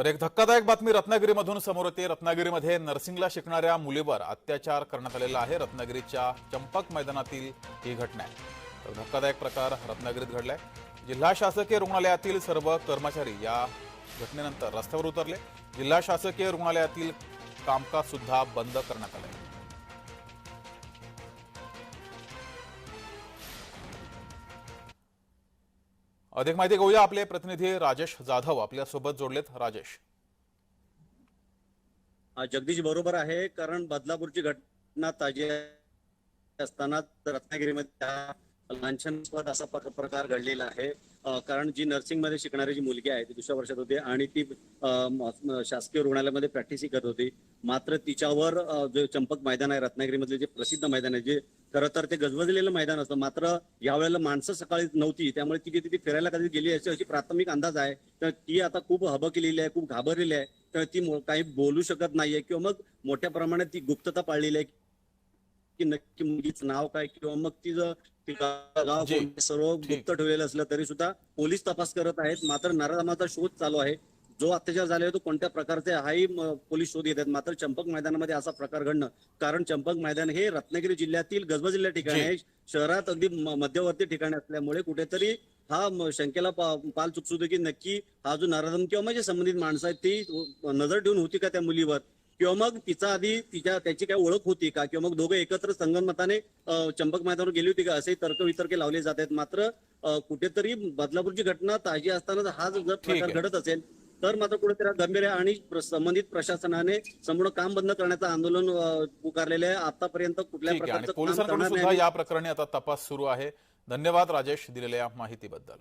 तर एक धक्कादायक बातमी रत्नागिरीमधून समोर येते. रत्नागिरीमध्ये नर्सिंगला शिकणाऱ्या मुलीवर अत्याचार करण्यात आलेला आहे. रत्नागिरीच्या चंपक मैदानातील ही घटना आहे. तर धक्कादायक प्रकार रत्नागिरीत घडलाय. जिल्हा शासकीय रुग्णालयातील सर्व कर्मचारी या घटनेनंतर रस्त्यावर उतरले. जिल्हा शासकीय रुग्णालयातील कामकाज सुद्धा बंद करण्यात आले अधिक माहिती घेऊया आपले प्रतिनिधी राजेश जाधव आपल्यासोबत जोडलेत राजेश. जगदीश बरोबर आहे कारण बदलापूरची घटना ताजी असताना रत्नागिरीमध्ये त्या लांछनास्पद असा प्रकार घडलेला आहे. कारण जी नर्सिंगमध्ये शिकणारी जी मुलगी आहे ती दुसऱ्या वर्षात होती आणि ती शासकीय रुग्णालयामध्ये प्रॅक्टिसही करत होती. मात्र तिच्यावर जे चंपक मैदान आहे रत्नागिरीमधले जे प्रसिद्ध मैदान आहे जे खरं तर ते गजबजलेलं मैदान असतं. मात्र यावेळेला माणसं सकाळी नव्हती त्यामुळे ती तिथे फिरायला कधी गेली अशी अशी प्राथमिक अंदाज आहे. तर ती आता खूप हबकलेली आहे खूप घाबरलेली आहे. तर ती काही बोलू शकत नाहीये किंवा मग मोठ्या प्रमाणात ती गुप्तता पाळलेली आहे. की नक्की मुलीचं नाव काय किंवा मग तिचं गाव जी. कोणतं सर्व ठीक. गुप्त ठेवलेलं असलं तरी सुद्धा पोलीस तपास करत आहेत मात्र नराधमाचा शोध चालू आहे जो अत्याचार झाला तो कोणत्या प्रकारचे हाही म- पोलीस शोध येत आहेत मात्र चंपक मैदानामध्ये असा प्रकार घडणं कारण चंपक मैदान हे रत्नागिरी जिल्ह्यातील गजबजलेल्या ठिकाणी जी. आहे शहरात अगदी म- मध्यवर्ती ठिकाणी असल्यामुळे कुठेतरी हा म- शंकेला पा- पाल चुकसुदे की नक्की हा जो नराधम किंवा म्हणजे संबंधित माणसं आहेत ती नजर ठेवून होती का त्या मुलीवर किंवा मग तिचा आधी तिच्या त्याची काय ओळख होती का? किंवा मग दोघं एकत्र संगनमताने अ, चंपक मैदानावर गेली होती का? असे तर्क वितर्के लावले जात आहेत. मात्र कुठेतरी बदलापूरची घटना ताजी असताना हा जर प्रकार. घडत असेल तर मात्र कुठेतरी गंभीर आहे आणि संबंधित प्रशासनाने संपूर्ण काम बंद करण्याचं आंदोलन पुकारलेले आहे. आतापर्यंत कुठल्या प्रकारचं या प्रकरणी आता तपास सुरू आहे. धन्यवाद राजेश दिलेल्या माहितीबद्दल.